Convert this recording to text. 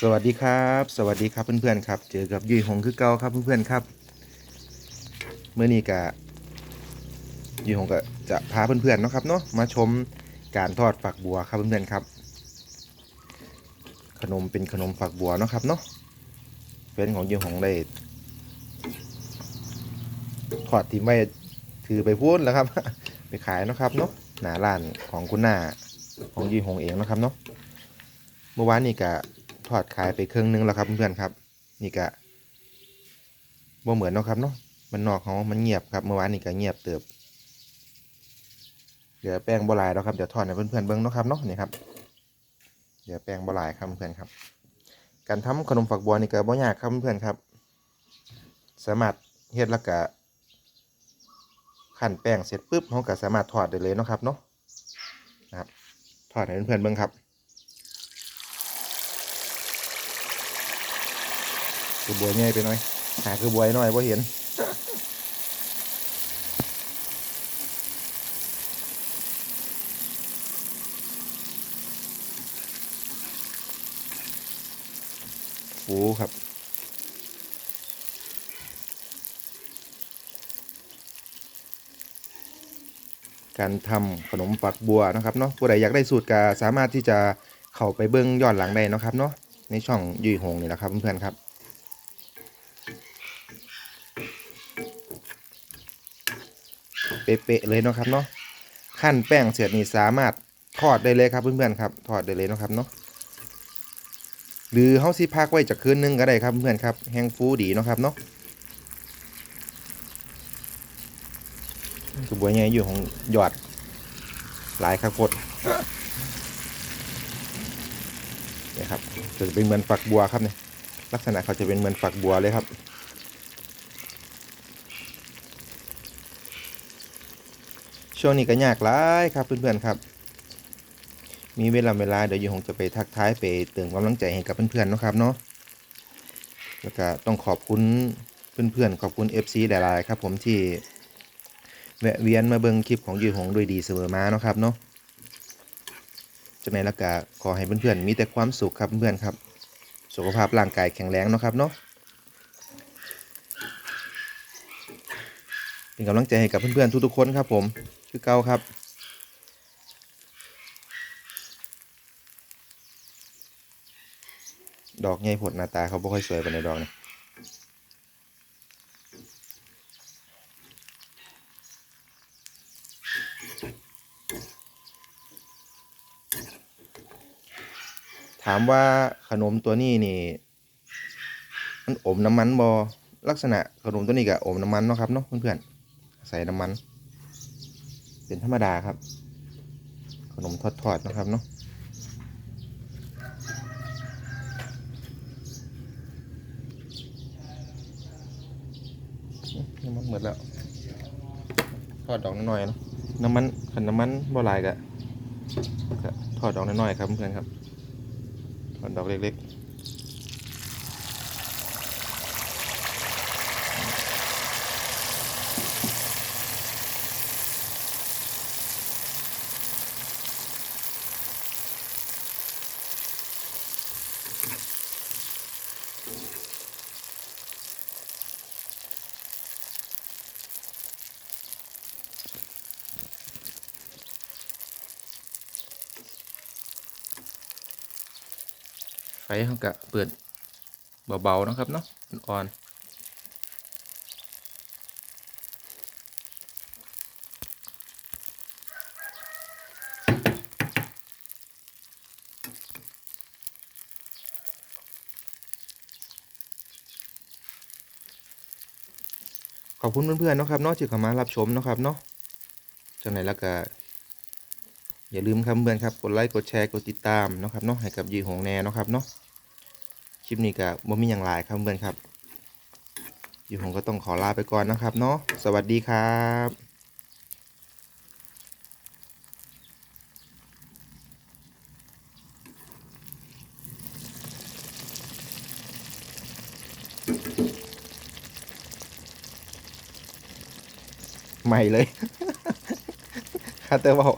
สวัสดีครับ สวัสดีครับเพื่อนๆครับ เจอกับยุยหงคือเก่าครับเพื่อนๆครับเมื่อนี้กะยุยหงก็จะพาเพื่อนๆเนาะครับเนาะมาชมการทอดฝักบัวครับเพื่อนๆครับ ขนมเป็นขนมฝักบัวเนาะครับเนาะเป็นของยุยหงได้ทอดทิ้งไว้ถือไปพูดแล้วครับ ไปขายเนาะครับเนาะหนาร้านของคุณหน้าของยุยหงเองเนาะครับเนาะเมื่อวานนี้กะ ทอดขายไปครึ่งนึงแล้วครับเพื่อนๆครับ นี่ก็บ่เหมือนเนาะครับเนาะมันนอกของมันเงียบครับเมื่อวานนี่ก็เงียบเติบเหลือแป้งบลายแล้วครับเดี๋ยวทอดให้เพื่อนๆเบิ่งเนาะครับเนาะนี่ครับเหลือแป้งบลายครับเพื่อนครับ การทำขนมฝักบัวนี่ก็บ่ยากครับเพื่อนครับ สามารถเฮ็ดแล้วก็ขั้นแป้งเสร็จปุ๊บเราก็สามารถทอดได้เลยเนาะครับเนาะนะครับทอดให้เพื่อนๆเบิ่งครับ คือบวยง่ายไปหน่อย หาคือบวยหน่อยว่าเห็นโอ้ครับการทำขนมปักบัวนะครับเนาะผู้ใดอยากได้สูตรก็สามารถที่จะเข้าไปเบิ้งย้อนหลังได้นะครับเนาะในช่องยุยหงนี่แหละครับเพื่อนๆครับ เป๊ะๆเลยเนาะครับเนาะขั้นแป้งเสร็จนี่สามารถทอดได้เลยครับเพื่อนๆครับทอดได้เลยเนาะครับเนาะหรือเฮาสิพักไว้จากคืนนึงก็ได้ครับเพื่อนๆครับแห้งฟูดีเนาะครับเนาะกระบวใหญ่อยู่ของหยอดหลายครับกดเนี่ยครับจะเป็นเหมือนฝักบัวครับเนี่ยลักษณะเขาจะเป็นเหมือนฝักบัวเลยครับ ช่วงนี้ก็ยากหลายครับเพื่อนๆครับ มีเวลาเวลาเดี๋ยวยูหงจะไปทักทายไปเตือนกำลังใจให้กับเพื่อนๆนะครับเนาะแล้วก็ต้องขอบคุณเพื่อนๆขอบคุณ FC หลายๆครับ ผมที่แวะเวียนมาเบิ่งคลิปของยูหงด้วยดีเสมอมาเนาะครับเนาะจากนั้นแล้วก็ขอให้เพื่อนๆมีแต่ความสุขครับเพื่อนๆครับ สุขภาพร่างกายแข็งแรงเนาะครับเนาะเป็นกำลังใจให้กับเพื่อนๆทุกๆคนครับผม คือเก่าครับดอกใหญ่ผดหน้าตาเขาบ่ค่อยสวยปานในดอกนี่ถามว่าขนมตัวนี้นี่ มันอมน้ำมันบอลักษณะขนมตัวนี้ก็อมน้ำมันเนาะครับเนาะเพื่อนๆใส่น้ำมัน เป็นธรรมดาครับ ขนมทอดๆนะครับเนาะน้ำมันหมดแล้วทอดดอกน้อยๆเนาะน้ำมันขันน้ำมันบ่ลายกะทอดดอกน้อยๆครับเพื่อนครับทอดดอกเล็กๆ เขากะเปิดเบาๆนะครับเนาะอ่อนขอบคุณเพื่อนๆเนาะครับเนาะที่เข้ามารับชมนะครับเนาะจังไหนแล้วก็อย่าลืมครับเพื่อนครับกดไลค์กดแชร์กดติดตามนะครับเนาะให้กับยีหงแนเนะครับเนาะ คลิปนี้ก็บ่มีอย่างหลายครับเพื่อนครับ อยีหงก็ต้องขอลาไปก่อนนะครับเนาะสวัสดีครับใหม่เลยคาเตอร์บอก